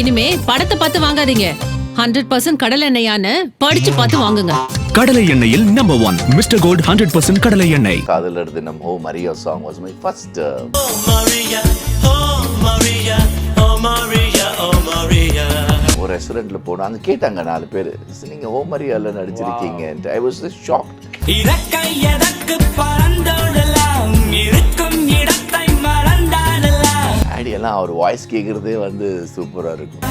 இனிமே படத்தை பார்த்து வாங்காதீங்க. ஹண்ட்ரட் பர்சன்ட் கடல் எண்ணெயான்னு படிச்சு பார்த்து வாங்குங்க. கடலை எண்ணெயில் number one mister gold hundred percent கடலை எண்ணெய். Kadhalar Dhinam oh Maria song was my first oh oh oh. ஒரு ரெஸ்டாரண்ட்ல போனோம் அங்க கேட்டாங்க நாலு பேர். நீங்க ஓ மரியால நடிச்சிருக்கீங்க ஐ வாஸ் ஷாக் இறக்கை எதற்கு பறந்தோடலாம் இடத்தை டேடியெல்லாம் அவர் வாய்ஸ் கேட்குறதே வந்து சூப்பராக இருக்கும்.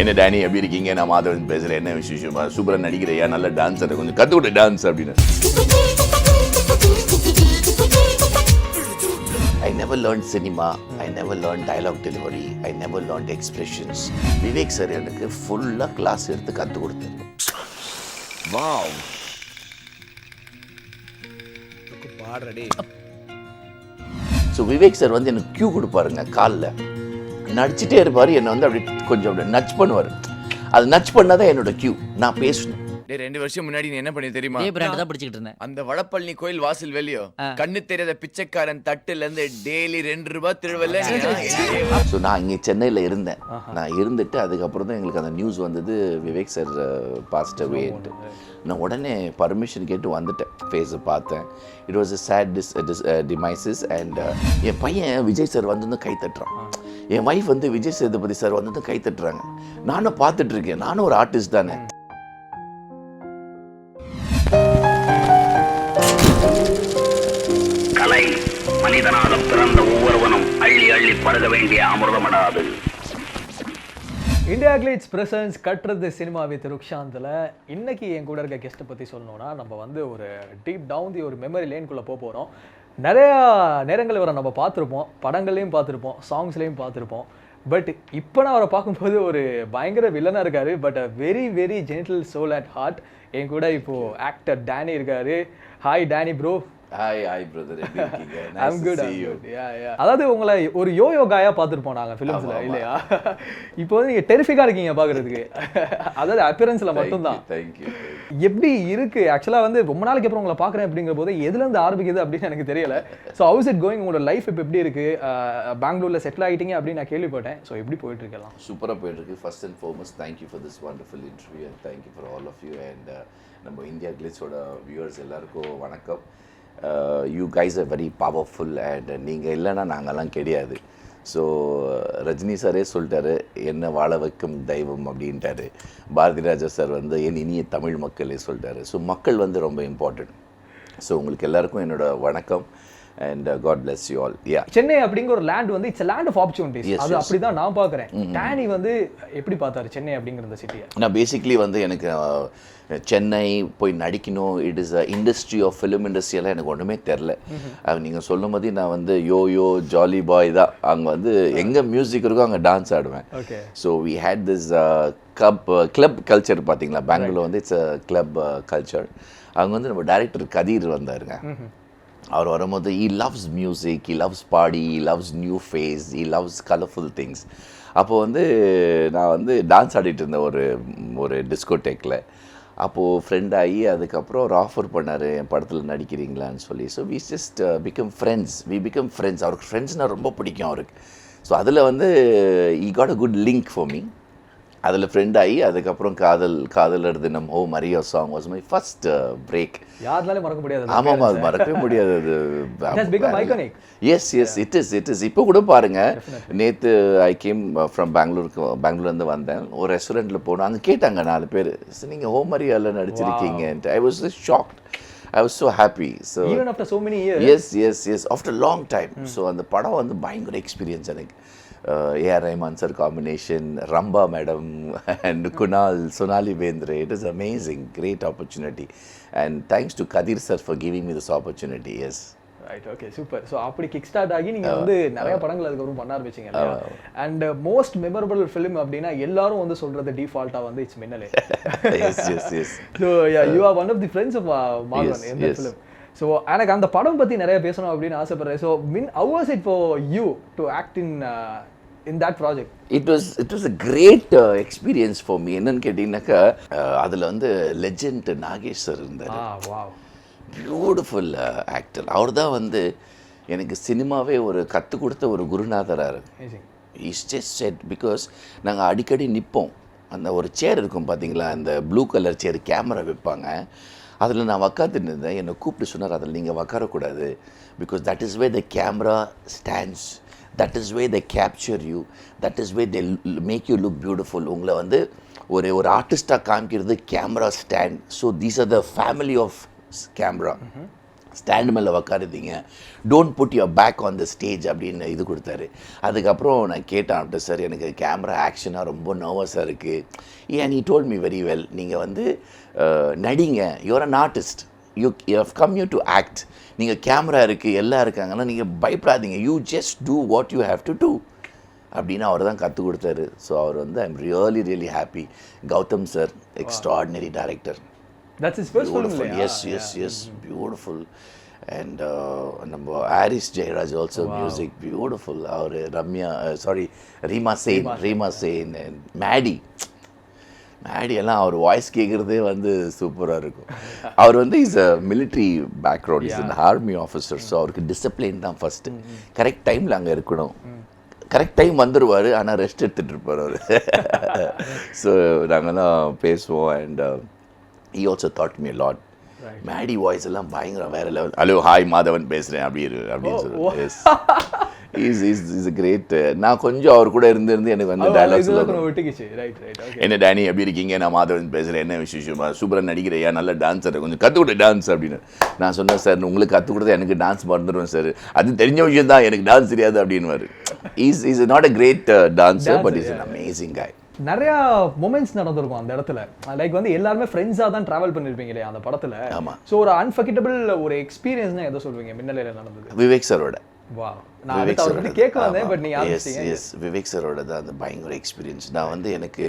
என்ன டேனி எப்படி இருக்கீங்க? நான் மாதவன் பேசுறேன். என்ன விசேஷமா? சூப்பராக நடிக்கிறையா? நல்ல டான்ஸர் கொஞ்சம் கற்றுக்கிட்ட டான்ஸ் அப்படின்னு. I never learn cinema I never learn dialogue delivery I never learn expressions Vivek sir எனக்கு ஃபுல்லாக கிளாஸ் எடுத்து கற்றுக் கொடுத்தாரு. வாவ் ஸோ விவேக் சார் வந்து எனக்கு க்யூ கொடுப்பாருங்க காலில். நடிச்சிட்டே இருப்பார் என்னை வந்து அப்படி கொஞ்சம் அப்படி நச் பண்ணுவார். அது நச் பண்ணால் தான் என்னோட க்யூ நான் பேசணும். டேய் ரெண்டு வருஷம் முன்னாடி நீ என்ன பண்ணி தெரியுமா? இதே பிராண்ட் தான் பிடிச்சிக்கிட்டு இருந்தேன். அந்த வடபழனி கோயில் வாசல் வெளியோ கண்ணு தெரியாத பிச்சைக்காரன் தட்டுல இருந்து டெய்லி ரெண்டு ரூபாய் திருவல்ல ஸோ நான் இங்கே சென்னையில் இருந்தேன். நான் இருந்துட்டு அதுக்கப்புறம் தான் எங்களுக்கு அந்த நியூஸ் வந்தது. விவேக் சார் பாஸ்ட் அவேன்ட்டு நான் உடனே பர்மிஷன் கேட்டு வந்துட்டேன். ஃபேஸை பார்த்தேன். It was a sad dis dis demises and என் பையன் விஜய் சார் வந்து கை தட்டுறான். என் ஒய்ஃப் வந்து விஜய் சேதுபதி சார் வந்து கை தட்டுறாங்க. நானும் பார்த்துட்டு இருக்கேன். நானும் ஒரு ஆர்டிஸ்ட் தானே. மனிதனாக பிறந்த ஒவ்வொருவனும் அள்ளி அள்ளி பருக வேண்டிய அமிர்தமடாது. இந்தியா கிளீட்ஸ் பிரசன்ஸ் கட்டுறது சினிமா வித் ருக்ஷாந்தில் இன்னைக்கு என் கூட இருக்க கெஸ்ட்டை பற்றி சொல்லணும்னா நம்ம வந்து ஒரு டீப் டவுன் தி ஒரு மெமரி லேனுக்குள்ளே போக போகிறோம் நிறையா நேரங்கள் இவரை நம்ம பார்த்துருப்போம். படங்கள்லையும் பார்த்துருப்போம். சாங்ஸ்லேயும் பார்த்துருப்போம். பட் இப்போ நான் அவரை பார்க்கும்போது ஒரு பயங்கர வில்லனாக இருக்கார். But a very very gentle soul at heart என் கூட இப்போது ஆக்டர் டேனி இருக்கார். Hi Danny bro hi hi brother எப்படி இருக்கீங்க. Yeah, yeah. அதாவது உங்களை ஒரு யோயோ காயா பார்த்துருப்போம் நாங்க ஃபிலிம்ஸ்ல. இல்லையா? இப்போ வந்து நீங்க டெரிஃபிக்கா இருக்கீங்க பாக்குறதுக்கு அதாவது அப்பியரன்ஸ்ல மட்டும்தான் தேங்க்யூ எப்படி இருக்கு? ஆக்சுவலா வந்து ரொம்ப நாளைக்கு அப்புறம் உங்களை பாக்குறேன் அப்படிங்கிற போது எதுல இருந்து ஆரம்பிக்குது அப்படின்னு எனக்கு தெரியல. ஸோ ஹவுஸ் இட் கோயிங் உங்களோட லைஃப் இப்போ எப்படி இருக்கு? பெங்களூர்ல செட்டில் ஆகிட்டீங்க அப்படின்னு நான் கேள்விப்பட்டேன். ஸோ எப்படி போயிட்டு இருக்கலாம் சூப்பராக போயிட்டுருக்கு first and foremost thank you for this wonderful interview and thank you for all of you and நம்ம இந்தியா கிளிட்ஸோட வியூவர்ஸ் எல்லாருக்கும் வணக்கம். You guys a very powerful and நீங்கள் இல்லைன்னா நாங்கள்லாம் கிடையாது. ஸோ ரஜினி சாரே சொல்லிட்டாரு என்ன வாழ வைக்கும் தெய்வம் அப்படின்ட்டாரு. பாரதி ராஜா சார் வந்து என் இனிய தமிழ் மக்களே சொல்லிட்டாரு. ஸோ மக்கள் வந்து ரொம்ப இம்பார்ட்டன்ட் ஸோ உங்களுக்கு எல்லாருக்கும் என்னோட வணக்கம். And God bless you all yeah Chennai அப்படிங்கிற ஒரு லேண்ட் வந்து இட்ஸ் லேண்ட் ஆஃப் ஆப்பர்ச்சுனிட்டிஸ் அது yes. அப்படிதான் நான் பாக்குறேன் டேனி வந்து எப்படி பார்த்தாரு சென்னை அப்படிங்கிற இந்த சிட்டியை நான் பேசிக்லி வந்து எனக்கு சென்னை போய் நடிக்கணும். It is a industry of film இண்டஸ்ட்ரியெல்லாம் எனக்கு ஒன்றுமே தெரில நீங்கள் சொல்லும் போதே நான் வந்து யோ யோ ஜாலி பாய் தான். அங்கே வந்து எங்கே மியூசிக் இருக்கோ அங்கே டான்ஸ் ஆடுவேன். So we had this cup club culture பார்த்தீங்களா? பெங்களூர் வந்து இட்ஸ் அ கிளப் கல்ச்சர் அவங்க வந்து நம்ம டைரக்டர் கதீர் வந்தாருங்க. அவர் வரும்போது he loves music he loves body he loves new face he loves colourful things அப்போது வந்து நான் வந்து டான்ஸ் ஆடிட்டு இருந்தேன் ஒரு ஒரு டிஸ்கோடெக்கில் அப்போது ஃப்ரெண்ட் ஆகி அதுக்கப்புறம் ஒரு ஆஃபர் பண்ணார் என் படத்தில் நடிக்கிறீங்களான்னு சொல்லி. So we just become friends we become friends அவருக்கு ஃப்ரெண்ட்ஸ்னால் ரொம்ப பிடிக்கும் அவருக்கு. ஸோ அதில் வந்து he got a good link for me அதில் ஃப்ரெண்ட் ஆகி அதுக்கப்புறம் காதல் Kadhalar Dhinam oh Maria song was my first break யாருனாலும் மறக்க முடியாது ஆமாம் அது. மறக்கவே முடியாது அது. Yes yes it is it is இப்போ கூட பாருங்க. நேற்று ஐ கேம் ஃப்ரம் பெங்களூருக்கு பெங்களூர்லேருந்து வந்தேன். ஒரு ரெஸ்டாரண்ட்டில் போனோம். அங்கே கேட்டாங்க நாலு பேர். நீங்கள் ஹோம் மரியாவில் நடிச்சிருக்கீங்கன்ட்டு. I was shocked I was so happy so Even after so many years. Yes yes yes after long time so அந்த படம் வந்து பயங்கர எக்ஸ்பீரியன்ஸ் எனக்கு. AR Rahman sir combination Rambha madam and Kunal Sonali Bendre it is amazing great opportunity and thanks to Kathir sir for giving me this opportunity yes right okay super so அப்படி kick start ஆகி நீங்க வந்து நிறைய படங்கள் அதுக்கப்புறம் பண்ண ஆரம்பிச்சீங்க and most memorable film அப்படின்னா எல்லாரும் வந்து சொல்றது டிஃபால்ட்டா வந்து it's Minnale. So you are one of the friends of Madhavan yes. Film so எனக்கு அந்த படம் பத்தி நிறைய பேசணும் அப்படின்னு ஆசைப்படுறேன். ஸோ மின் it for you to act in uh, in that project? It was it was a great experience for me என்னன்னு கேட்டிங்கனாக்கா அதில் வந்து லெஜெண்ட் நாகேஷ் சார் இருந்தார். பியூட்டிஃபுல் ஆக்டர் அவர் தான் வந்து எனக்கு சினிமாவே ஒரு கற்றுக் கொடுத்த ஒரு குருநாதராக இருக்கு. இஸ் ஜஸ்ட் செட் பிகாஸ் நாங்கள் அடிக்கடி நிற்போம் அந்த ஒரு சேர் இருக்கும் பார்த்தீங்களா அந்த ப்ளூ கலர் சேர் கேமரா வைப்பாங்க. அதில் நான் உக்காந்துட்டு இருந்தேன் என்னை கூப்பிட்டு சொன்னார் அதில் நீங்கள் உக்காரக்கூடாது. Because that is way the camera stands that is way the capture you that is way they make you look beautiful உங்களை வந்து ஒரு ஒரு ஆர்டிஸ்டாக காமிக்கிறது camera stand so these are the family of camera stand மேலே உக்காருதீங்க. Don't put your back on the stage அப்படின்னு இது கொடுத்தாரு. அதுக்கப்புறம் நான் கேட்டேன் அவர்கிட்ட சார் எனக்கு கேமரா ஆக்ஷனாக ரொம்ப நர்வஸாக இருக்குது ஏன் நீ டோல் மீ வெரி வெல் நீங்கள் வந்து நடிங்க. Your an artist you you how come you to act நீங்கள் கேமரா இருக்குது எல்லாம் இருக்காங்கன்னா நீங்கள் பயப்படாதீங்க. You just do what you have to do அப்படின்னு அவர் தான் கற்றுக் கொடுத்தாரு. ஸோ அவர் வந்து I'm really really happy Gautham sir extraordinary director Film beautiful இல்லையா? yes yes yes. Beautiful. And uh, நம்ம Harris Jayaraj also music beautiful our Ramya sorry Reema Sen Reema Sen and Maddy Maddy எல்லாம் அவர் வாய்ஸ் கேட்குறதே வந்து சூப்பராக இருக்கும். அவர் வந்து is a military background is an army officer so அவருக்கு discipline தான் ஃபஸ்ட்டு கரெக்ட் டைமில் அங்கே இருக்கணும். கரெக்ட் டைம் வந்துடுவார் ஆனால் ரெஸ்ட் எடுத்துகிட்டு இருப்பார் அவர். ஸோ நாங்கள்லாம் பேசுவோம் and he also taught me lot Maddy voice எல்லாம் பயங்கர வேற லெவல் ஹலோ ஹாய் மாதவன் பேசுகிறேன் அப்படி அப்படின்னு yes is is is great நான் கொஞ்சம் அவர் கூட இருந்து இருந்து எனக்கு வந்து டைலாக்ஸ் ஓகே என்ன டேனி எப்படி இருக்கீங்க? நான் மாதவன் பேசுகிறேன் என்ன விசேஷமா? சூப்பராக நடிக்கிறையா நல்ல டான்ஸர் கொஞ்சம் கற்றுக் கொடு டான்ஸ் அப்படின்னு. நான் சொன்னேன் சார் உங்களுக்கு கற்றுக் கொடுத்தா எனக்கு டான்ஸ் மறந்துடுவேன் சார். அது தெரிஞ்ச விஷயம் தான். எனக்கு டான்ஸ் தெரியாது அப்படின்னு is is not a great dancer but is an amazing guy நிறைய மொமெண்ட்ஸ் நடந்திருக்கும் அந்த இடத்துல. லைக் வந்து எல்லாருமே ஃப்ரெண்ட்ஸா தான் டிராவல் பண்ணிருப்பீங்க இல்லையா அந்த படத்துல? ஆமா. சோ ஒரு அன்ஃபர்கெட்டபிள் ஒரு எக்ஸ்பீரியன்ஸ்னா எதை சொல்வீங்க மின்னலையில நடந்தது. விவேக் சாரோட. வா நான் கேட்க வந்தேன் பட் நீங்க எஸ் விவேக் சரோட தான் அந்த பயங்கர எக்ஸ்பீரியன்ஸ் நான் வந்து எனக்கு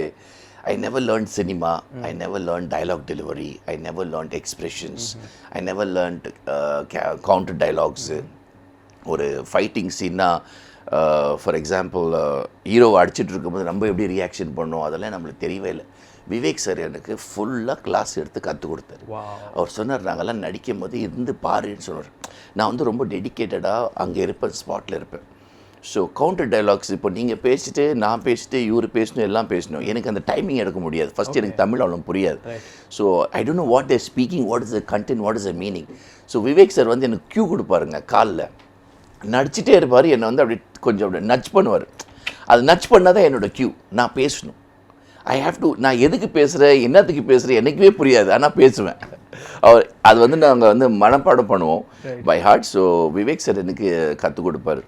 I never learn cinema I never learn dialogue delivery I never learn expressions I never learn counter dialogues ஒரு ஃபைட்டிங் சீன்னா ஃபார் எக்ஸாம்பிள் ஹீரோவை அடிச்சிட்டு இருக்கும்போது நம்ம எப்படி ரியாக்ஷன் பண்ணோம்? அதெல்லாம் நம்மளுக்கு தெரியவே இல்லை. விவேக் சார் எனக்கு ஃபுல்லாக கிளாஸ் எடுத்து கற்றுக் கொடுத்தாரு. அவர் சொன்னார் நாங்கெல்லாம் நடிக்கும் போது இருந்து பாருன்னு சொன்னார். நான் வந்து ரொம்ப டெடிக்கேட்டடாக அங்கே இருப்பேன் ஸ்பாட்டில் இருப்பேன். ஸோ கவுண்டர் டைலாக்ஸ் இப்போ நீங்கள் பேசிட்டு நான் பேசிட்டு இவர் பேசணும் எல்லாம் பேசணும். எனக்கு அந்த டைமிங் எடுக்க முடியாது. ஃபஸ்ட் எனக்கு தமிழ் அவ்வளோ புரியாது. So I don't know what is speaking what is the content what is the meaning so Vivek sir வந்து எனக்கு க்யூ கொடுப்பாருங்க காலில். நடிச்சிட்டே இருப்பார் என்னை வந்து அப்படி கொஞ்சம் அப்படி நச் பண்ணுவார். அது நச் பண்ணால் தான் என்னோட க்யூ நான் பேசணும். ஐ ஹாவ் டு நான் எதுக்கு பேசுகிறேன் என்னத்துக்கு பேசுகிறேன் எனக்குவே புரியாது. ஆனால் பேசுவேன். அவர் அது வந்து நாங்கள் வந்து மனப்பாடம் பண்ணுவோம் by heart so Vivek sir எனக்கு கற்றுக் கொடுப்பாரு.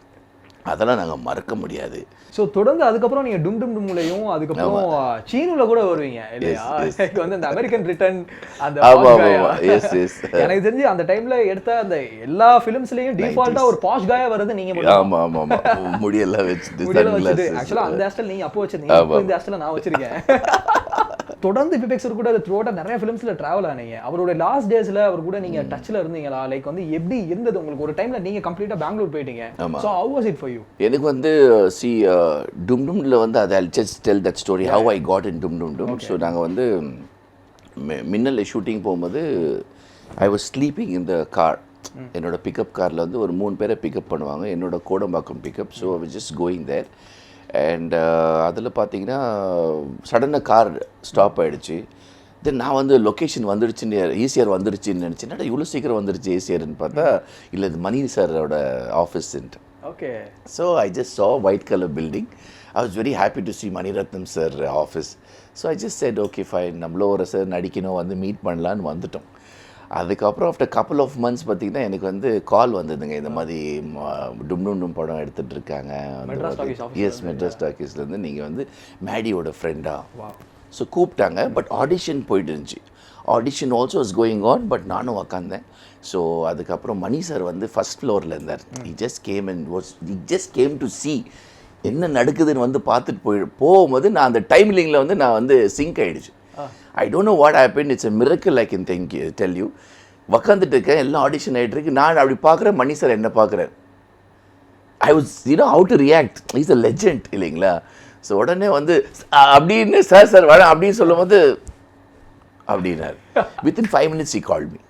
அதெல்லாம் நாங்கள் மறக்க முடியாது. சோ தொடர்ந்து அதுக்கப்புறம் நீங்க டும் டும் டும்லையும் அதுக்கப்புறம் சீனுல கூட வருவீங்க இல்லையா? வந்து அந்த அமெரிக்கன் ரிட்டர்ன் அந்த. எனக்கு தெரிஞ்சு அந்த டைம்ல எடுத்த அந்த எல்லா ஃபிலிம்ஸ்லயும் டிஃபால்ட்டா ஒரு பாஷ் காயா வர்றது நீங்க ஆமாம் ஆமாம் ஆமாம் முடியெல்லாம் வச்சுட்டு முடியல sun வச்சுட்டு. Glasses. ஆக்சுவலா அந்த ஹாஸ்டல் நீங்க அப்போ வச்சிருந்தீங்க இந்த ஹாஸ்டல்ல நான் வச்சிருக்கேன். தொடர்ந்து விவேக் சார் கூட த்ரூ நிறைய ஃபிலிம்ஸ்ல டிராவல் ஆனீங்க. அவரோட லாஸ்ட் டேஸ்ல அவர் கூட நீங்க டச்ல இருந்தீங்களா? லைக் வந்து எப்படி இருந்தது உங்களுக்கு? ஒரு டைம்ல நீங்க கம்ப்ளீட்டா பெங்களூர் போயிட்டீங்க. So how was it for you எனக்கு வந்து சி டும் டும்ல வந்து அதை just tell that story how I got in Dum Dum Dum so நாங்கள் வந்து மி- மின்னல்ல ஷூட்டிங் போகும்போது I was sleeping in the car என்னோட பிக்கப் காரில் வந்து ஒரு மூணு பேரை பிக்கப் பண்ணுவாங்க. என்னோட Kodambakkam pickup so I just going there and அதில் பார்த்தீங்கன்னா சடனாக கார் ஸ்டாப் ஆயிடுச்சு. தென் நான் வந்து லொக்கேஷன் வந்துடுச்சுன்னு ஈஸியர் வந்துடுச்சுன்னு நினச்சேன். இவ்வளோ சீக்கிரம் வந்துடுச்சு ஈஸியர்னு பார்த்தா இல்லை இது மணி சாரோட ஆஃபீஸ்ன்ட்டு okay. I just saw a white color building. I was very happy to see Maniratnam sir office. So I just said, okay, fine, நம்மளோ ஒரு சார் நடிக்கணும் வந்து மீட் பண்ணலான்னு வந்துட்டோம். அதுக்கப்புறம் ஆஃப்டர் கப்புள் ஆஃப் மந்த்ஸ் பார்த்தீங்கன்னா எனக்கு வந்து கால் வந்ததுங்க. இந்த மாதிரி டும் டும் டும் படம் எடுத்துட்டு இருக்காங்க. எஸ் மெட்ராஸ் டாக்கீஸ்லேருந்து நீங்கள் வந்து மேடியோட ஃப்ரெண்டா ஸோ கூப்பிட்டாங்க பட் ஆடிஷன் போயிட்டு இருந்துச்சு. Audition also is going on but நானும் உக்காந்தேன். ஸோ அதுக்கப்புறம் மணி சார் வந்து ஃபர்ஸ்ட் ஃப்ளோரில் இருந்தார். He just came and was he just came to see என்ன நடக்குதுன்னு வந்து பார்த்துட்டு போய் போகும்போது நான் அந்த டைம்லிங்கில் வந்து நான் வந்து சிங்க் ஆயிடுச்சு. I don't know what happen it's a I can thank you tell you உக்காந்துட்டு இருக்கேன் எல்லாம் ஆடிஷன் ஆகிட்டு இருக்கு. நான் அப்படி பார்க்குறேன் மணி சார் என்ன பார்க்குறேன் I was you know how to react is a legend இல்லைங்களா? ஸோ உடனே வந்து அப்படின்னு சார் சார் வேணாம் அப்படின்னு சொல்லும்போது அப்படின்னாரு. Within five minutes he call me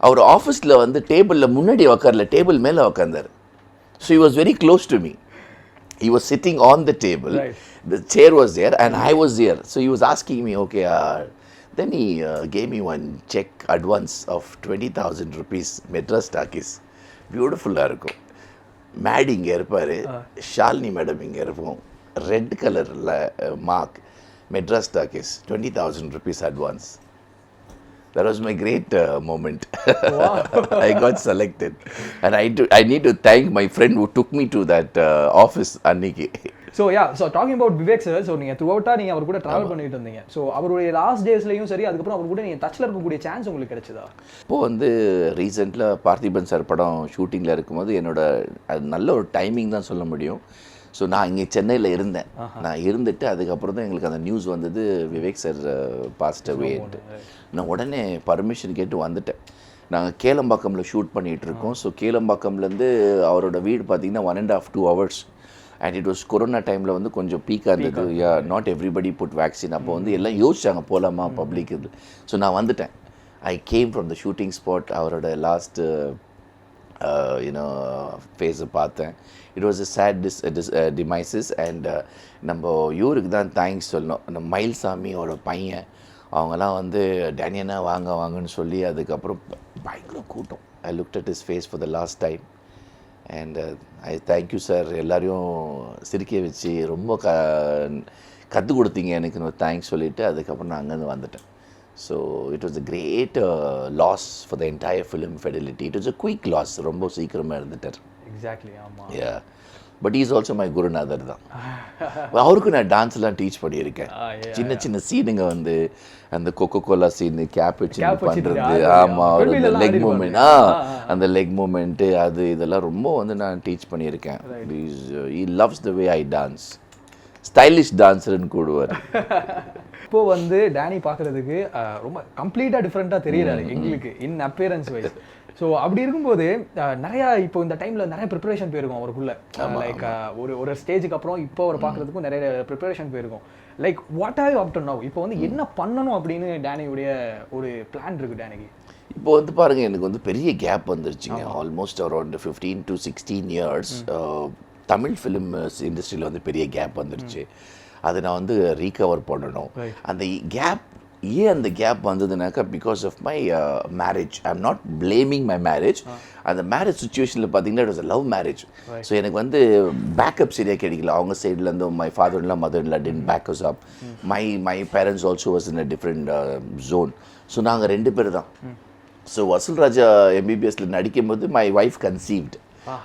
அவர் ஆஃபீஸில் வந்து டேபிளில் முன்னாடி உக்காரல டேபிள் மேலே உக்காந்தார். So he was very close to me he was sitting on the table Right. The chair was there, and I was there. So he was asking me, okay. Uh, then he uh, gave me one check advance of 20,000 rupees, Madras Takis. பியூட்டிஃபுல்லாக இருக்கும் மேட் இங்கே இருப்பார் Shalini madam இங்கே இருப்போம் red கலரில் mark Madras talkies twenty thousand rupees advance That was my great uh, moment. I got selected. And I, do, I need to thank my friend who took me to that uh, office, Anniki. So yeah so talking about Vivek sir so நீங்கள் through அவுட்டாக நீங்கள் அவர் கூட travel பண்ணிட்டு இருந்தீங்க. So அவருடைய last டேஸ்லையும் சரி அதுக்கப்புறம் அவர் கூட நீங்கள் டச்சில் இருக்கக்கூடிய சான்ஸ் உங்களுக்கு கிடைச்சதா? இப்போது வந்து ரீசெண்டில் பார்த்திபன் சார் படம் ஷூட்டிங்கில் இருக்கும்போது என்னோட அது நல்ல ஒரு டைமிங் தான் சொல்ல முடியும். ஸோ நான் இங்கே சென்னையில் இருந்தேன். நான் இருந்துட்டு அதுக்கப்புறம் தான் எங்களுக்கு அந்த நியூஸ் வந்தது விவேக் சார் பாஸ்ட் அவேன்ட்டு நான் உடனே பர்மிஷன் கேட்டு வந்துட்டேன். நாங்கள் கேளம்பாக்கமில் ஷூட் பண்ணிகிட்டு இருக்கோம். ஸோ கேளம்பாக்கம்லேருந்து அவரோட வீடு பார்த்தீங்கன்னா one and of two hours and it was corona டைமில் வந்து கொஞ்சம் பீக்காக இருந்தது. Yeah not everybody put vaccine அப்போ வந்து எல்லாம் யோசிச்சாங்க போகலாமா பப்ளிக் இது ஸோ நான் வந்துட்டேன். I came from the shooting spot அவரோட லாஸ்ட்டு யூனோ ஃபேஸை பார்த்தேன். It was a sad dis dis demises and நம்ம இவருக்கு தான் தேங்க்ஸ் சொல்லணும். அந்த மயில்சாமியோட பையன் அவங்கெல்லாம் வந்து டேனியனா வாங்க வாங்கன்னு சொல்லி அதுக்கப்புறம் பயங்கர கூட்டம். I look at his face for the last time and I thank you sir எல்லாரையும் சிரிக்க வச்சு ரொம்ப க கற்றுக் கொடுத்தீங்க எனக்கு தேங்க்ஸ் சொல்லிவிட்டு அதுக்கப்புறம் நான் அங்கேருந்து வந்துட்டேன். So it was a great loss for the entire film fidelity it was a quick loss ரொம்ப சீக்கிரமாக இருந்துட்டார் எக்ஸாக்ட்லி ஆமாம் பட் இஸ் ஆல்சோ மை குருநாதர் தான். அவருக்கும் நான் டான்ஸ்லாம் டீச் பண்ணியிருக்கேன். Ah, சின்ன சின்ன சீனுங்க வந்து அந்த கொக்கோ கோலா சீனு கேப் வச்சு பண்ணுறது ஆமாம் அவர் இந்த லெக் மூமெண்ட் ஆ அந்த லெக் மூமெண்ட்டு அது இதெல்லாம் ரொம்ப வந்து நான் டீச் பண்ணியிருக்கேன். He loves the way I dance stylish டான்ஸர்னு கூடுவார் இப்போ வந்து டேனி பார்க்கறதுக்கு ரொம்ப கம்ப்ளீட்டாக டிஃப்ரெண்ட்டாக தெரியறாரு எங்களுக்கு இன் அப்பியரன்ஸ் வைஸ் ஸோ அப்படி இருக்கும்போது நிறைய இப்போ இந்த டைம்ல நிறைய ப்ரிப்பரேஷன் போயிருக்கும் அவருக்குள்ள. லைக் ஒரு ஒரு ஸ்டேஜுக்கு அப்புறம் இப்போ அவர் பார்க்கறதுக்கும் நிறைய ப்ரிப்பரேஷன் போயிருக்கும். Like what are up to now இப்போ வந்து என்ன பண்ணணும் அப்படின்னு டேனியுடைய ஒரு பிளான் இருக்கு டேனிக்கு? இப்போ வந்து பாருங்க எனக்கு வந்து பெரிய கேப் வந்துருச்சுங்க. Almost around fifteen to sixteen years Tamil film இண்டஸ்ட்ரியில் வந்து பெரிய கேப் வந்துருச்சு. அதை நான் வந்து ரீகவர் பண்ணணும். அந்த கேப் ஏன் அந்த gap வந்ததுனாக்கா because of my marriage I am not blaming my marriage அந்த மேரேஜ் சுச்சுவேஷனில் பார்த்தீங்கன்னா it was love marriage so எனக்கு வந்து பேக்கப் சரியாக கிடைக்கல. அவங்க சைட்லேருந்து மை ஃபாதர்லாம் மதர்லாம் then backs up my. My parents also was in a different zone so நாங்கள் ரெண்டு பேர் தான். ஸோ வசூல் ராஜா எம்பிபிஎஸ்ல நடிக்கும்போது மை ஒய்ஃப் கன்சீவ்ட்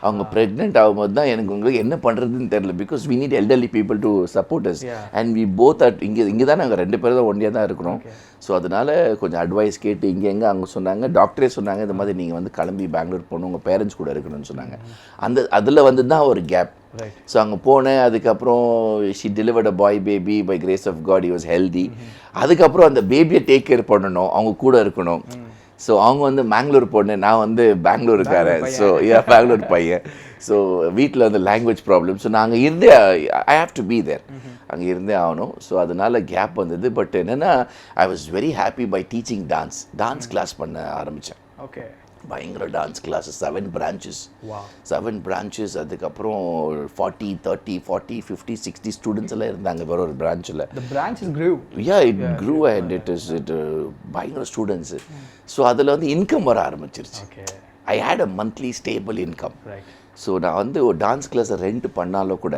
அவங்க ப்ரெக்னென்ட் ஆகும்போது தான் எனக்கு உங்களுக்கு என்ன பண்ணுறதுன்னு தெரியல. Because we need elderly people to support us and we both at இங்கே இங்கே தான் நாங்கள் ரெண்டு பேரும் தான் ஒண்டியாக தான் இருக்கிறோம். ஸோ அதனால கொஞ்சம் அட்வைஸ் கேட்டு இங்கே எங்கே அவங்க சொன்னாங்க டாக்டரே சொன்னாங்க இந்த மாதிரி நீங்கள் வந்து கிளம்பி பெங்களூர் போகணும் உங்கள் பேரண்ட்ஸ் கூட இருக்கணும்னு சொன்னாங்க. அந்த அதில் வந்து தான் ஒரு கேப் ஸோ அங்கே போனேன் அதுக்கப்புறம் she delivered a boy baby by grace of God was healthy அதுக்கப்புறம் அந்த பேபியை டேக் கேர் பண்ணணும் அவங்க கூட இருக்கணும். ஸோ அவங்க வந்து மேங்களூர் பொண்ணு நான் வந்து பெங்களூருக்காரன் ஸோ ஏ பெங்களூர் பையன். ஸோ வீட்டில் வந்து லாங்குவேஜ் ப்ராப்ளம் ஸோ நாங்கள் இருந்தே I have to be there அங்கே இருந்தே ஆகணும். ஸோ அதனால கேப் வந்தது. பட் என்னென்னா I was very happy by teaching dance dance class பண்ண ஆரம்பித்தேன் ஓகே பயங்கர dance class seven branches seven branches அதுக்கப்புறம் forty thirty forty fifty sixty students எல்லாம் இருந்தாங்க வேற ஒரு பிரான்ச்சில் yeah it crew and it is it பயங்கர ஸ்டூடெண்ட்ஸு ஸோ அதில் வந்து இன்கம் வர ஆரம்பிச்சிருச்சு. I had a monthly stable income so நான் வந்து ஒரு டான்ஸ் கிளாஸை ரெண்ட் பண்ணாலும் கூட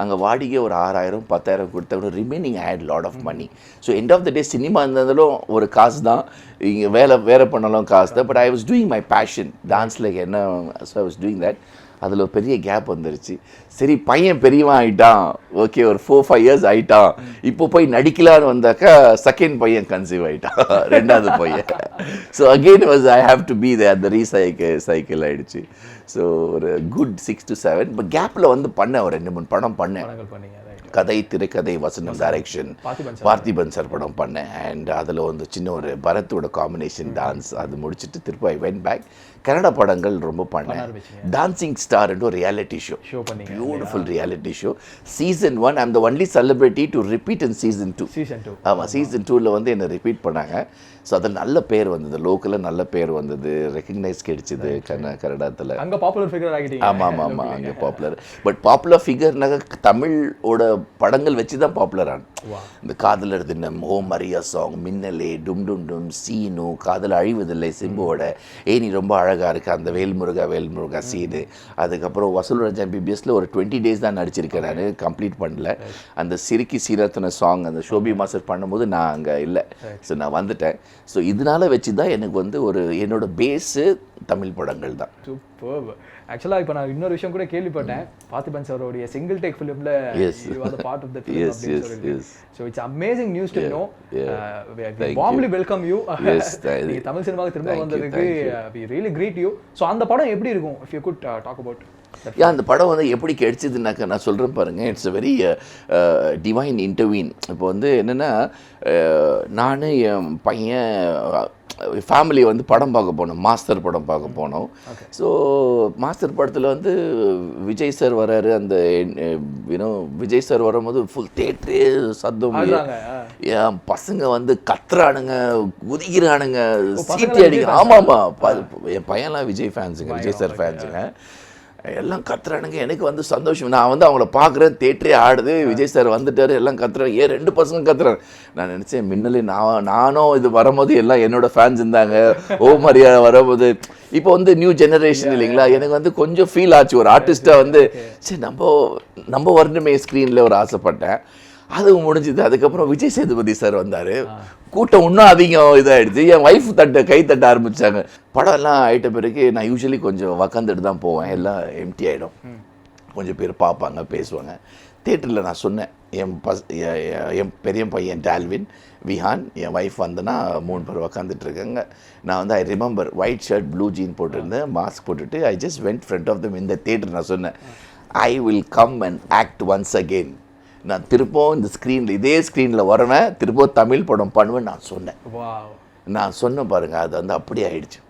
அங்கே வாடகை ஒரு ஆறாயிரம் பத்தாயிரம் கொடுத்த கூட remaining had lot of money so end of the day cinema இருந்தாலும் ஒரு காசு தான். இங்கே வேலை வேறு பண்ணாலும் காசு தான். But I was doing my passion டான்ஸில் என்ன so I was doing that அதில் ஒரு பெரிய கேப் வந்துருச்சு. சரி பையன் பெரியவன் ஆயிட்டான். ஓகே ஒரு ஃபோர் ஃபைவ் இயர்ஸ் ஆயிட்டான். இப்போ போய் நடிக்கலான்னு வந்தாக்கா செகண்ட் பையன் கன்சீவ் ஆயிட்டான். ரெண்டாவது பையன். So again was I have to be the அந்த ரீசைக்கிள் சைக்கிள் ஆயிடுச்சு. ஸோ ஒரு குட் சிக்ஸ் டு செவன் இப்போ கேப்பில் வந்து பண்ணேன் ஒரு ரெண்டு மூணு படம் பண்ணேன். கதை திரைக்கதை வசனம் டைரக்ஷன் பார்த்திபன் சார். படம் பண்ணேன். அண்ட் அதில் வந்து சின்ன ஒரு பரத்தோட காம்பினேஷன் டான்ஸ் அது முடிச்சுட்டு திருப்பி ஐ வென் பேக் கன்னட படங்கள் ரொம்ப பண்ணேன். டான்சிங் ஸ்டார்ன்ற ஒரு reality show beautiful reality show season one I'm the only celebrity to repeat in season two season two ஆமாம் சீசன் டூவில் வந்து என்னை ரிப்பீட் பண்ணாங்க. ஸோ அதில் நல்ல பேர் வந்தது. லோக்கலில் நல்ல பேர் வந்தது. ரெக்கக்னைஸ் கிடைச்சிது. கன்ன கன்னடத்தில் அங்க பாப்புலர் ஃபிகர் ஆகிட்டீங்க. ஆமாம் ஆமாம் ஆமாம் அங்கே பாப்புலர் பட் பாப்புலர் ஃபிகர்னாக்க தமிழோட படங்கள் வச்சு தான் பாப்புலர் ஆன இந்த காதலர் தினம் ஓ மரியா சாங் மின்னலே டும் டும் டும் சீனு காதல் அழிவதில்லை சிம்புவோட. ஏ நீ ரொம்ப அழகாக இருக்கு. அந்த வேல்முருகா வேல்முருகா சீனு. அதுக்கப்புறம் வசூல் ராஜா பிபிஎஸ்ல ஒரு டுவெண்ட்டி டேஸ் தான் நடிச்சிருக்கேன் நான். கம்ப்ளீட் பண்ணல. அந்த சிறுக்கி சீரத்தன சாங் அந்த ஷோபி மாஸ்டர் பண்ணும்போது நான் அங்கே இல்லை. ஸோ நான் வந்துட்டேன். ஸோ இதனால வச்சு தான் எனக்கு வந்து ஒரு என்னோட பேஸு தமிழ் படங்கள் தான். சூப்பர் ஆக்சுவலாக இப்போ நான் இன்னொரு விஷயம் கூட கேள்விப்பட்டேன். பார்த்திபன் சாரோடைய single take ஃபிலிம்ல part of the film. So it's amazing news to know warmly welcome you Yes, thank you. நீங்க தமிழ் சினிமாவுக்கு திரும்ப வந்ததுக்கு we really greet you so அந்த படம் எப்படி இருக்கும் if you could talk about ஏன் அந்த படம் வந்து எப்படி கிடைச்சதுனாக்கா நான் சொல்கிறேன் பாருங்க. It's a very divine intervene இப்போ வந்து என்னென்னா நான் என் பையன் ஃபேமிலி வந்து படம் பார்க்க போனோம். மாஸ்டர் படம் பார்க்க போனோம். ஸோ மாஸ்டர் படத்தில் வந்து விஜய் சார் வராரு. அந்த யூனோ விஜய் சார் வரும்போது ஃபுல் தேட்டரே சத்தம். என் பசங்க வந்து கத்துறானுங்க குதிக்கிறானுங்க சீட்டி அடிக்க ஆமாம். ஆமாம் என் பையன்லாம் விஜய் ஃபேன்ஸுங்க விஜய் சார் ஃபேன்ஸுங்க எல்லாம் கத்துறானுங்க. எனக்கு வந்து சந்தோஷம். நான் வந்து அவங்கள பார்க்குறேன். தேட்டரே ஆடுது. விஜய் சார் வந்துட்டார். எல்லாம் கத்துறாங்க. ஏன் ரெண்டு பசங்க கத்துறாங்க? நான் நினச்சேன் மின்னலே நான் நானும் இது வரும்போது எல்லாம் என்னோட ஃபேன்ஸ் இருந்தாங்க. ஓ மரியா வரும்போது. இப்போ வந்து நியூ ஜெனரேஷன் இல்லைங்களா? எனக்கு வந்து கொஞ்சம் ஃபீல் ஆச்சு. ஒரு ஆர்டிஸ்ட்டாக வந்து சரி நம்ம நம்ம வரணுமே ஸ்க்ரீனில் ஒரு ஆசைப்பட்டேன். அது முடிஞ்சுது. அதுக்கப்புறம் விஜய் சேதுபதி சார் வந்தார். கூட்டம் இன்னும் அதிகம் இதாகிடுச்சு என் ஒய்ஃப் தட்ட கை தட்ட ஆரம்பிச்சாங்க. படம் எல்லாம் ஆயிட்ட பிறகு நான் யூஸ்வலி கொஞ்சம் உக்காந்துட்டு தான் போவேன். எல்லாம் எம்டி ஆகிடும் கொஞ்சம் பேர் பார்ப்பாங்க பேசுவாங்க. தேட்டரில் நான் சொன்னேன் என் பஸ் என் பெரிய பையன் டால்வின் விஹான் என் ஒய்ஃப் வந்தனா மூணு பேர் உக்காந்துட்டு இருக்காங்க. நான் வந்து I remember white shirt blue jean போட்டிருந்தேன் மாஸ்க் போட்டுட்டு I just went front of them இந்த தேட்டர் நான் சொன்னேன் I will come and act once again நான் திருப்பவும் இந்த ஸ்க்ரீனில் இதே ஸ்க்ரீனில் வருவேன் திருப்பவும் தமிழ் படம் பண்ணுவேன் நான் சொன்னேன். நான் சொன்னேன் பாருங்க அது வந்து அப்படியே ஆயிடுச்சு.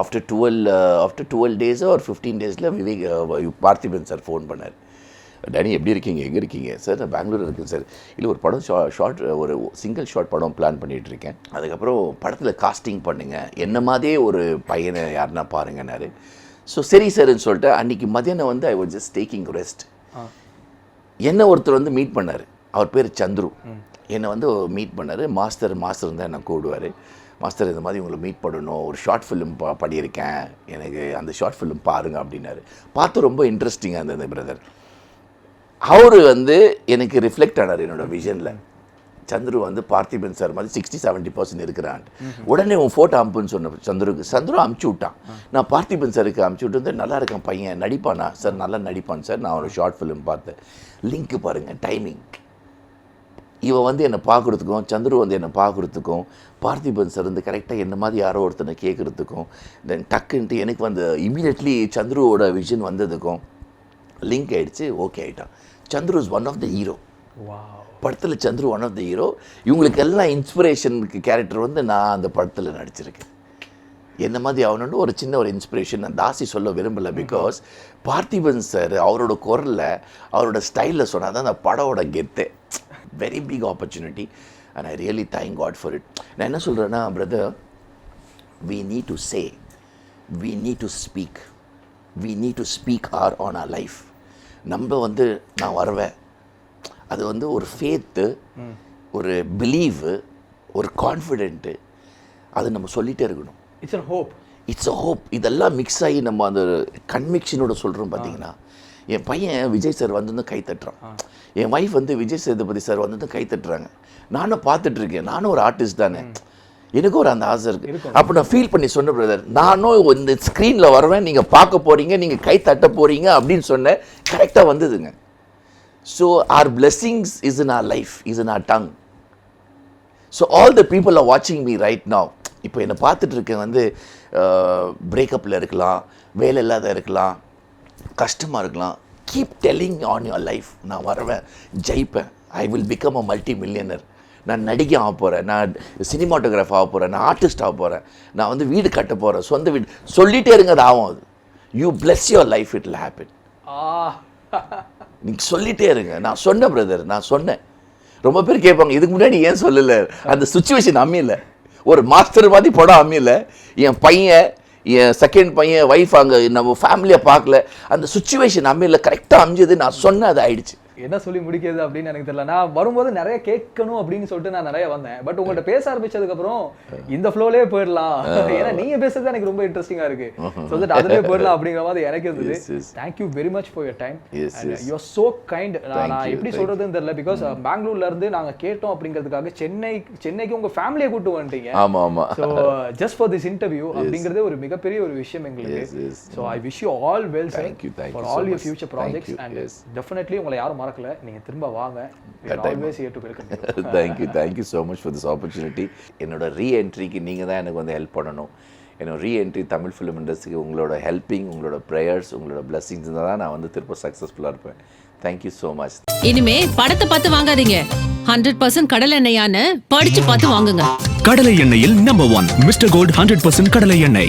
ஆஃப்டர் டுவெல் ஆஃப்டர் டுவெல் டேஸோ ஒரு ஃபிஃப்டீன் டேஸில் விவேக் பார்த்திபன் சார் ஃபோன் பண்ணார். டேனி எப்படி இருக்கீங்க? எங்கே இருக்கீங்க? சார் நான் பெங்களூர் இருக்கேன் சார் இல்லை ஒரு படம் ஷா ஷார்ட் ஒரு சிங்கிள் ஷார்ட் படம் பிளான் பண்ணிட்டு இருக்கேன். அதுக்கப்புறம் படத்தில் காஸ்டிங் பண்ணுங்க. என்ன மாதிரியே ஒரு பையனை யாருன்னா பாருங்கன்னாரு. ஸோ சரி சார்ன்னு சொல்லிட்டு அன்றைக்கி மதியானம் வந்து I was just taking rest என்ன ஒருத்தர் வந்து மீட் பண்ணார். அவர் பேர் சந்துரு. என்னை வந்து மீட் பண்ணார். மாஸ்டர் மாஸ்டர் தான் என்னை கூடுவார் மாஸ்டர் இந்த மாதிரி உங்களை மீட் பண்ணணும். ஒரு ஷார்ட் ஃபிலிம் பா பண்ணியிருக்கேன். எனக்கு அந்த ஷார்ட் ஃபிலிம் பாருங்கள் அப்படின்னாரு. பார்த்து ரொம்ப இன்ட்ரெஸ்டிங்காக இருந்தது பிரதர் அவர் வந்து எனக்கு ரிஃப்ளெக்ட் ஆனார் என்னோட விஷனில் சந்துரு வந்து பார்த்திபன் சார் மாதிரி சிக்ஸ்டி செவன்ட்டி பர்சன்ட் இருக்கிறான். உடனே உன் ஃபோட்டோ அனுப்புன்னு சொன்ன சந்துருக்கு. சந்துரு அமுச்சு விட்டான். நான் பார்த்திபன் சாருக்கு அமுச்சு விட்டு வந்து நல்லா இருக்கான் பையன். நடிப்பானா? சார் நல்லா நடிப்பான் சார். நான் ஒரு ஷார்ட் ஃபிலிம் பார்த்தேன். லிங்க் பாருங்கள் டைமிங் இவன் வந்து என்னை பார்க்குறதுக்கும் சந்துரு வந்து என்னை பார்க்குறதுக்கும் பார்த்திபன் சார் வந்து கரெக்டாக என்ன மாதிரி யாரோ ஒருத்தனை கேட்குறதுக்கும் தென் டக்குன்ட்டு எனக்கு வந்து இமீடியட்லி சந்துருவோட விஷன் வந்ததுக்கும் லிங்க் ஆகிடுச்சு ஓகே ஆயிட்டான். Chandru is one of the hero வா படத்தில் Chandru one of the hero இவங்களுக்கு எல்லாம் இன்ஸ்பிரேஷனுக்கு கேரக்டர் வந்து நான் அந்த படத்தில் நடிச்சிருக்கேன். என்ன மாதிரி ஆகணும்னு ஒரு சின்ன ஒரு இன்ஸ்பிரேஷன் நான் தாசி சொல்ல விரும்பலை பிகாஸ் பார்த்திபன் சார் அவரோட குரலில் அவரோட ஸ்டைலில் சொன்னால் தான் அந்த படவோட கெத்தே. Very big opportunity and I really thank God for it நான் என்ன சொல்கிறேன்னா brother we need to say we need to speak we need to speak our on our life நம்ம வந்து நான் வருவேன். அது வந்து ஒரு ஃபேத்து ஒரு பிலீவு ஒரு கான்ஃபிடென்ட்டு அது நம்ம சொல்லிகிட்டே இருக்கணும். It's an hope it's a hope இதெல்லாம் மிக்ஸ் ஆகி நம்ம அந்த கன்விக்ஷனோட சொல்கிறோம் பார்த்தீங்கன்னா என் பையன் விஜய் சார் வந்து கை தட்டுறான். என் ஒய்ஃப் வந்து விஜய் சேதுபதி சார் வந்து கை தட்டுறாங்க. நானும் பார்த்துட்டு இருக்கேன். நானும் ஒரு ஆர்டிஸ்ட் தானே. எனக்கும் ஒரு அந்த ஆசை இருக்கு. அப்போ நான் ஃபீல் பண்ணி சொன்ன பிரதர் நானும் இந்த ஸ்க்ரீனில் வருவேன் நீங்கள் பார்க்க போறீங்க. நீங்கள் கை தட்ட போறீங்க அப்படின்னு சொன்னேன். கரெக்டாக வந்ததுங்க. So our blessings is in our life is in our tongue so all the people are வாட்சிங் மீ ரைட் நவ் இப்போ என்னை பார்த்துட்டு இருக்க வந்து பிரேக்கப்பில் இருக்கலாம் வேலை இல்லாத இருக்கலாம் கஷ்டமாக இருக்கலாம். Keep telling on your life நான் வருவேன் ஜெயிப்பேன். I will become a multi millionaire நான் நடிகை ஆக போகிறேன் நான் சினிமாட்டோகிராஃப் ஆக போகிறேன் நான் ஆர்டிஸ்ட் ஆக போகிறேன் நான் வந்து வீடு கட்ட போகிறேன் சொந்த வீடு. சொல்லிகிட்டே இருங்க அது ஆகும். அது you bless your life it happen ஆ. நீங்கள் சொல்லிட்டே இருங்க. நான் சொன்னேன் பிரதர் நான் சொன்னேன். ரொம்ப பேர் கேட்பாங்க இதுக்கு முன்னாடி ஏன் சொல்லலை? அந்த சுச்சுவேஷன் அமையல. ஒரு மாஸ்டர் மாதிரி படம் அமையல. என் பையன் என் செகண்ட் பையன் ஒய்ஃப் அங்கே நம்ம ஃபேமிலியை பார்க்கல. அந்த சுச்சுவேஷன் அமையல. கரெக்டாக அமைஞ்சது. நான் சொன்னேன் அது ஆயிடுச்சு. என்ன சொல்லி முடிக்கிறது அப்படின்னு எனக்கு தெரியல. நான் வரும்போது நிறைய கேட்கணும் அப்படின்னு சொல்லிட்டு நான் நிறைய வந்தேன். பட் உங்கள்ட்ட பேச ஆரம்பிச்சதுக்கு அப்புறம் இந்த ஃப்ளோலே போயிடலாம். ஏன்னா நீங்க பேசுறது எனக்கு ரொம்ப இன்ட்ரெஸ்டிங்கா இருக்கு. தட் அதுலயே போயிடலாம் அப்படிங்கிற மாதிரி எனக்கு இருந்தது. Thank you very much for your time Yes, yes. You are so kind நான் எப்படி சொல்றதுன்னு தெரியல. பிகாஸ் பெங்களூர்ல இருந்து நாங்க கேட்டோம் அப்படிங்கிறதுக்காக சென்னை சென்னைக்கு உங்க ஃபேமிலியை கூட்டு வந்துட்டீங்க. ஆமா ஆமா. So just for this interview அப்படிங்கிறதே ஒரு மிகப்பெரிய ஒரு விஷயம் எங்களுக்கு. So I wish you all well thank for all your. Future projects and. Definitely உங்களை யாரும் மறக்கல. நீங்க திரும்ப வாங்க. கட்டாயமா. Always here to welcome thank you thank you so much for this opportunity என்னோட ரீஎன்ட்ரிக்கு நீங்கள் தான் எனக்கு வந்து ஹெல்ப் பண்ணணும். என்னோட ரீஎன்ட்ரி தமிழ் ஃபிலிம் இண்டஸ்ட்ரிக்கு உங்களோட ஹெல்ப்பிங் உங்களோட ப்ரேயர்ஸ் உங்களோட இருந்தால் தான் நான் வந்து திரும்ப சக்ஸஸ்ஃபுல்லாக இருப்பேன். தேங்க்யூ ஸோ மச் இனிமே படத்தை பார்த்து வாங்காதீங்க. ஹண்ட்ரட் பர்சன்ட் கடல் எண்ணெயான்னு படிச்சு பார்த்து வாங்குங்க. கடலை எண்ணெயில் number one mister gold hundred percent கடலை எண்ணெய்.